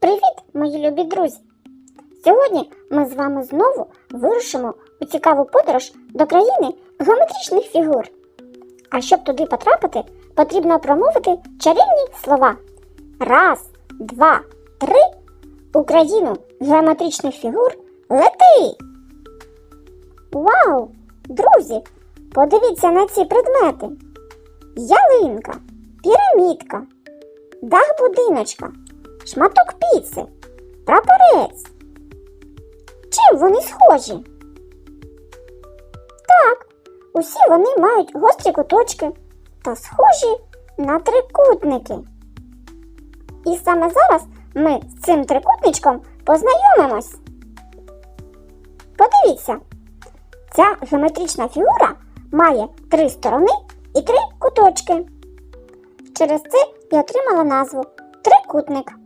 Привіт, мої любі друзі! Сьогодні ми з вами знову вирушимо у цікаву подорож до країни геометричних фігур. А щоб туди потрапити, потрібно промовити чарівні слова. Раз, два, три. У країну геометричних фігур лети! Вау! Друзі! Подивіться на ці предмети. Ялинка, пірамідка, дах будиночка, шматок піци, прапорець. Чим вони схожі? Так, усі вони мають гострі куточки та схожі на трикутники. І саме зараз ми з цим трикутничком познайомимось. Подивіться, ця геометрична фігура має три сторони і три куточки. Через це і отримала назву трикутник.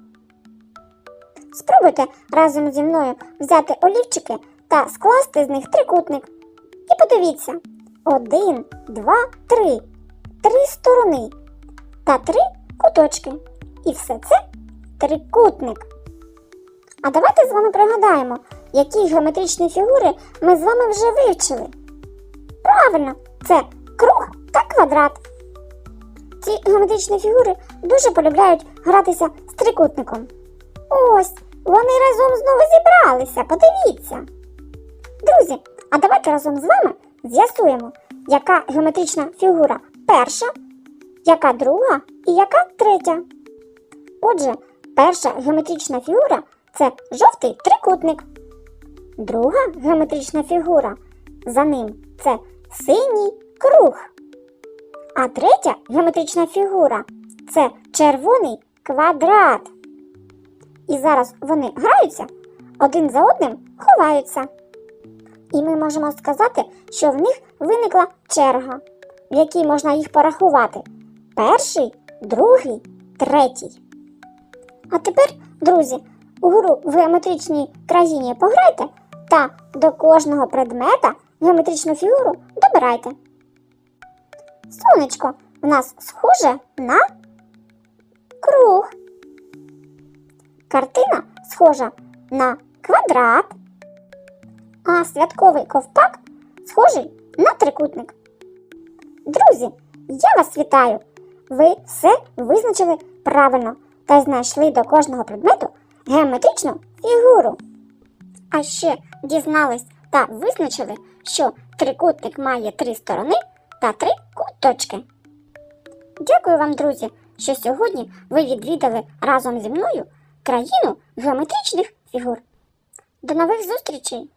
Спробуйте разом зі мною взяти олівчики та скласти з них трикутник. І подивіться: один, два, три. Три сторони та три куточки. І все це трикутник. А давайте з вами пригадаємо, які геометричні фігури ми з вами вже вивчили. Правильно, це круг та квадрат. Ці геометричні фігури дуже полюбляють гратися з трикутником. Вони разом знову зібралися, подивіться. Друзі, а давайте разом з вами з'ясуємо, яка геометрична фігура перша, яка друга і яка третя. Отже, перша геометрична фігура це жовтий трикутник. Друга геометрична фігура за ним це синій круг. А третя геометрична фігура це червоний квадрат. І зараз вони граються, один за одним ховаються. І ми можемо сказати, що в них виникла черга, в якій можна їх порахувати. Перший, другий, третій. А тепер, друзі, у гру в геометричній країні пограйте та до кожного предмета геометричну фігуру добирайте. Сонечко в нас схоже на круг. Картина схожа на квадрат, а святковий ковпак схожий на трикутник. Друзі, я вас вітаю! Ви все визначили правильно та знайшли до кожного предмету геометричну фігуру. А ще дізнались та визначили, що трикутник має три сторони та три куточки. Дякую вам, друзі, що сьогодні ви відвідали разом зі мною країну геометричних фігур. До нових зустрічей!